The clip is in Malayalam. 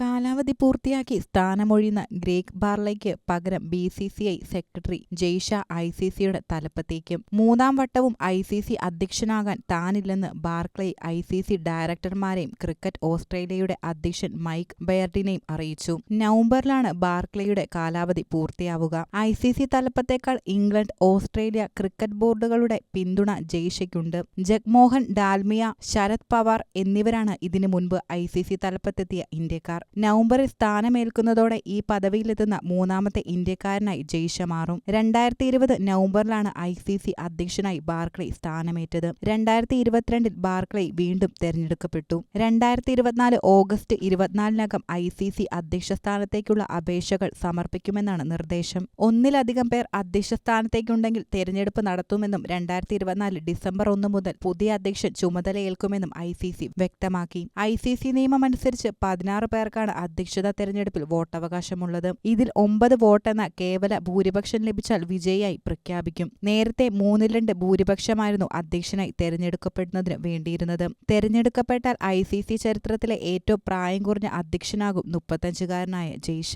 കാലാവധി പൂർത്തിയാക്കി സ്ഥാനമൊഴിയുന്ന ഗ്രേഗ് ബാർലയ്ക്ക് പകരം B C C I secretary Jay Shah I C സിയുടെ തലപ്പത്തേക്കും. മൂന്നാം വട്ടവും ഐ സി സി അധ്യക്ഷനാകാൻ താനില്ലെന്ന് ബാർക്ലേ ഐ സി സി ഡയറക്ടർമാരെയും ക്രിക്കറ്റ് ഓസ്ട്രേലിയയുടെ അധ്യക്ഷൻ മൈക്ക് ബെയർഡിനെയും അറിയിച്ചു. നവംബറിലാണ് ബാർക്ലേയുടെ കാലാവധി പൂർത്തിയാവുക. ഐ സി സി തലപ്പത്തേക്കാൾ ഇംഗ്ലണ്ട് ഓസ്ട്രേലിയ ക്രിക്കറ്റ് ബോർഡുകളുടെ പിന്തുണ ജയ്ഷയ്ക്കുണ്ട്. ജഗ്മോഹൻ ഡാൽമിയ ശരത് പവാർ എന്നിവരാണ് ഇതിനു മുൻപ് ഐ സി സി തലപ്പത്തെത്തിയ ഇന്ത്യക്കാർ. നവംബറിൽ സ്ഥാനമേൽക്കുന്നതോടെ ഈ പദവിയിലെത്തുന്ന മൂന്നാമത്തെ ഇന്ത്യക്കാരനായി ജയ്ഷ മാറും. രണ്ടായിരത്തി ഇരുപത് നവംബറിലാണ് ഐ സി സി അധ്യക്ഷനായി ബാർക്ലി സ്ഥാനമേറ്റത്. രണ്ടായിരത്തി ഇരുപത്തിരണ്ടിൽ ബാർക്ലേ വീണ്ടും തെരഞ്ഞെടുക്കപ്പെട്ടു. രണ്ടായിരത്തി ഇരുപത്തിനാല് ഓഗസ്റ്റ് ഇരുപത്തിനാലിനകം ഐ സി സി അധ്യക്ഷ സ്ഥാനത്തേക്കുള്ള അപേക്ഷകൾ സമർപ്പിക്കുമെന്നാണ് നിർദ്ദേശം. ഒന്നിലധികം പേർ അധ്യക്ഷ സ്ഥാനത്തേക്കുണ്ടെങ്കിൽ തെരഞ്ഞെടുപ്പ് നടത്തുമെന്നും രണ്ടായിരത്തി ഇരുപത്തിനാല് ഡിസംബർ ഒന്ന് മുതൽ പുതിയ അധ്യക്ഷൻ ചുമതലയേൽക്കുമെന്നും ഐ സി സി വ്യക്തമാക്കി. ഐ സി സി നിയമമനുസരിച്ച് പതിനാറ് പേർക്കാണ് അധ്യക്ഷതാ തെരഞ്ഞെടുപ്പിൽ വോട്ടവകാശമുള്ളത്. ഇതിൽ ഒമ്പത് വോട്ടെന്ന കേവല ഭൂരിപക്ഷം ലഭിച്ചാൽ വിജയിയായി പ്രഖ്യാപിക്കും. നേരത്തെ മൂന്നിൽ രണ്ട് ഭൂരിപക്ഷമായിരുന്നു അധ്യക്ഷനായി തെരഞ്ഞെടുക്കപ്പെടുന്നതിന് വേണ്ടിയിരുന്നത്. തെരഞ്ഞെടുക്കപ്പെട്ടാൽ ഐ സി സി ചരിത്രത്തിലെ ഏറ്റവും പ്രായം കുറഞ്ഞ അധ്യക്ഷനാകും മുപ്പത്തഞ്ചുകാരനായ ജയ്ഷ.